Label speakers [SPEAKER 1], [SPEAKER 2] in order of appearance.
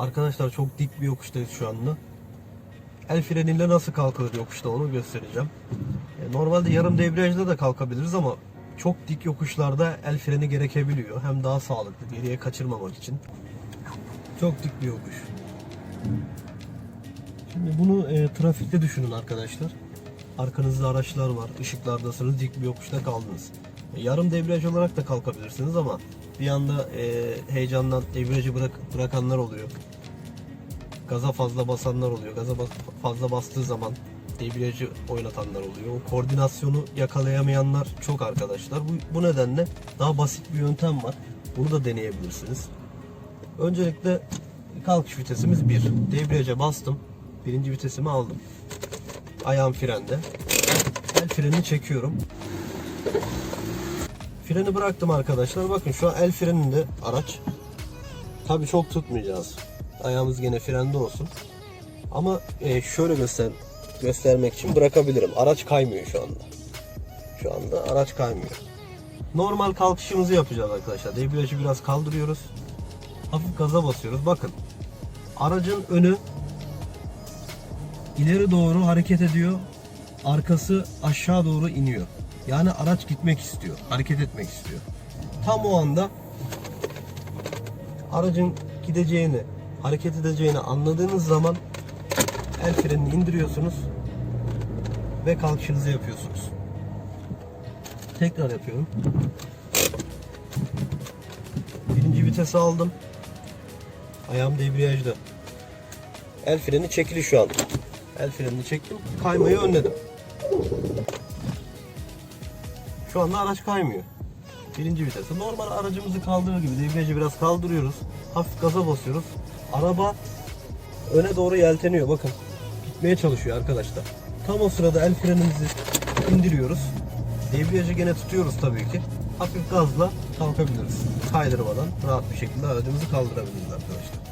[SPEAKER 1] arkadaşlar çok dik bir yokuştayız şu anda. El freniyle nasıl kalkılır yokuşta onu göstereceğim. E, Normalde yarım debriyajda da kalkabiliriz ama çok dik yokuşlarda el freni gerekebiliyor. Hem daha sağlıklı geriye kaçırmamak için. Çok dik bir yokuş. Şimdi bunu e, trafikte düşünün arkadaşlar. Arkanızda araçlar var, ışıklardasınız, dik bir yokuşta kaldınız. E, yarım debriyaj olarak da kalkabilirsiniz ama bir anda e, heyecandan debriyajı bırak, bırakanlar oluyor. Gaza fazla basanlar oluyor. Gaza bas- fazla bastığı zaman debriyajı oynatanlar oluyor. O koordinasyonu yakalayamayanlar çok arkadaşlar. Bu, bu nedenle daha basit bir yöntem var. Bunu da deneyebilirsiniz. Öncelikle kalkış vitesimiz 1. Debriyaja bastım. Birinci vitesimi aldım. Ayağım frende. El frenini çekiyorum. Freni bıraktım arkadaşlar. Bakın şu an el freninde araç. Tabi çok tutmayacağız. Ayağımız gene frende olsun. Ama e, şöyle göster göstermek için bırakabilirim. Araç kaymıyor şu anda. Şu anda araç kaymıyor. Normal kalkışımızı yapacağız arkadaşlar. Debriyajı biraz kaldırıyoruz. Hafif gaza basıyoruz. Bakın. Aracın önü ileri doğru hareket ediyor. Arkası aşağı doğru iniyor. Yani araç gitmek istiyor. Hareket etmek istiyor. Tam o anda aracın gideceğini, hareket edeceğini anladığınız zaman el frenini indiriyorsunuz ve kalkışınızı yapıyorsunuz. Tekrar yapıyorum. Birinci vitesi aldım. Ayağım debriyajda. El freni çekili şu an. El frenini çektim. Kaymayı önledim. Şu anda araç kaymıyor. Birinci vitesi. Normal aracımızı kaldırır gibi debriyajı biraz kaldırıyoruz. Hafif gaza basıyoruz. Araba öne doğru yelteniyor. Bakın. Gitmeye çalışıyor arkadaşlar. Tam o sırada el frenimizi indiriyoruz. Debriyajı gene tutuyoruz tabii ki. Hafif gazla kalkabiliriz. Kaydırmadan rahat bir şekilde aracımızı kaldırabiliriz arkadaşlar.